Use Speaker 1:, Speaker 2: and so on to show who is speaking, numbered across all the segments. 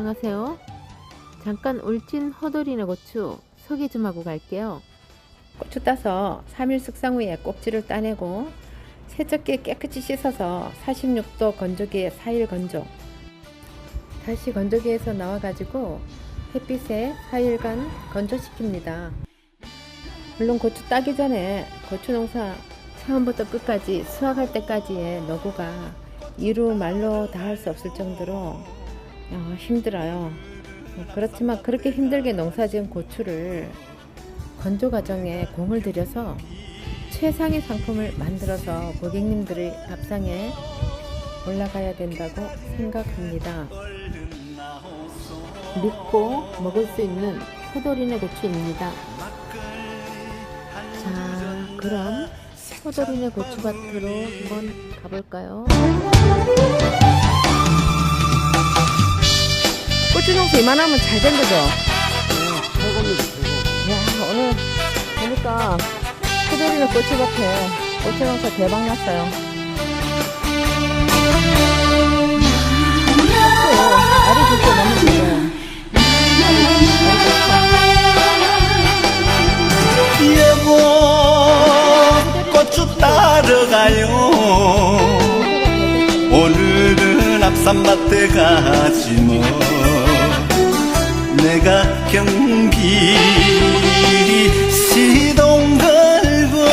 Speaker 1: 안녕하세요. 잠깐 울진 허돌이네 고추 소개 좀 하고 갈게요. 고추 따서 3일 숙성 후에 꼭지를 따내고 세척기에 깨끗이 씻어서 46도 건조기에 4일 건조. 다시 건조기에서 나와가지고 햇빛에 4일간 건조시킵니다. 물론 고추 따기 전에 고추 농사 처음부터 끝까지 수확할 때까지의 노고가 이루 말로 다 할 수 없을 정도로 어, 힘들어요. 어, 그렇지만 그렇게 힘들게 농사 지은 고추를 건조 과정에 공을 들여서 최상의 상품을 만들어서 고객님들의 밥상에 올라가야 된다고 생각합니다. 믿고 먹을 수 있는 포도리네 고추입니다. 자, 그럼 포도리네 고추밭으로 한번 가볼까요? 고추 농사 이만하면 잘 된 거죠?
Speaker 2: 최고입니다, 최고.
Speaker 1: 야, 오늘 보니까 포도리네 고추밭에 고추 농사 대박 났어요. 그래요. 알이 진짜 너무 좋아요.
Speaker 3: 여보 고추 따러 가요 오늘은 앞산밭에 가지 뭐 내가 경기 시동 걸고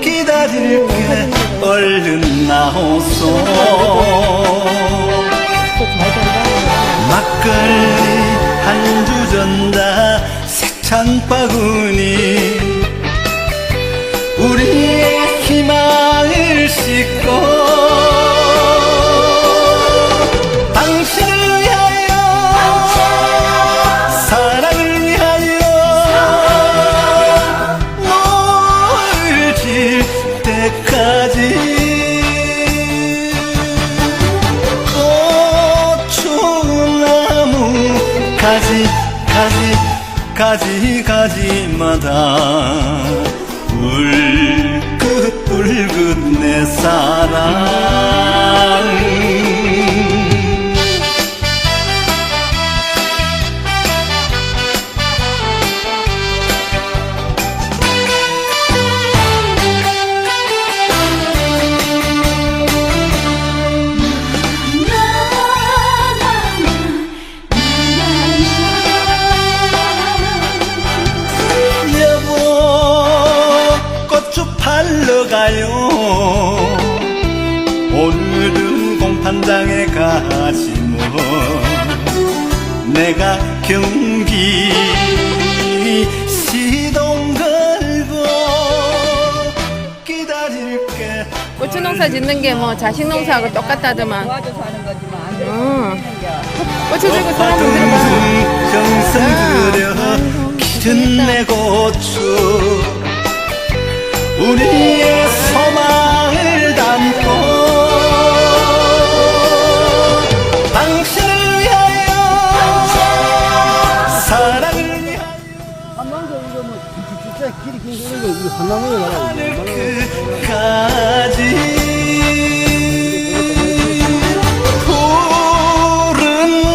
Speaker 3: 기다릴게 얼른 나오소. 막걸리 한 주 전다 세찬 바구니 우리의 희망을 싣고 당신을 가지 가지 가지 가지마다 불 공판장에 가지 뭐 내가 경기 시동 걸고 기다릴게
Speaker 1: 고추 농사 짓는 게 뭐 자식 농사하고 똑같다더만.
Speaker 4: 도와줘서 하는 거지만 안
Speaker 1: 응.
Speaker 4: 되는 게
Speaker 1: 고추 들고 손 한번 들어봐.
Speaker 3: 정성 들여 기른 내 고추 우리의 소망을 담고 끝까지 푸른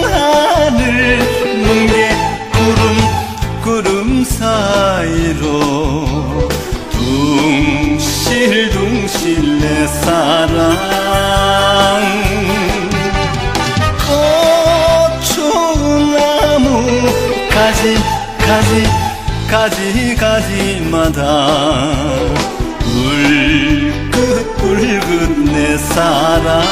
Speaker 3: 하늘 뭉게 구름 구름 사이로 둥실둥실 내 사랑 가지마다 울긋불긋 내 사랑.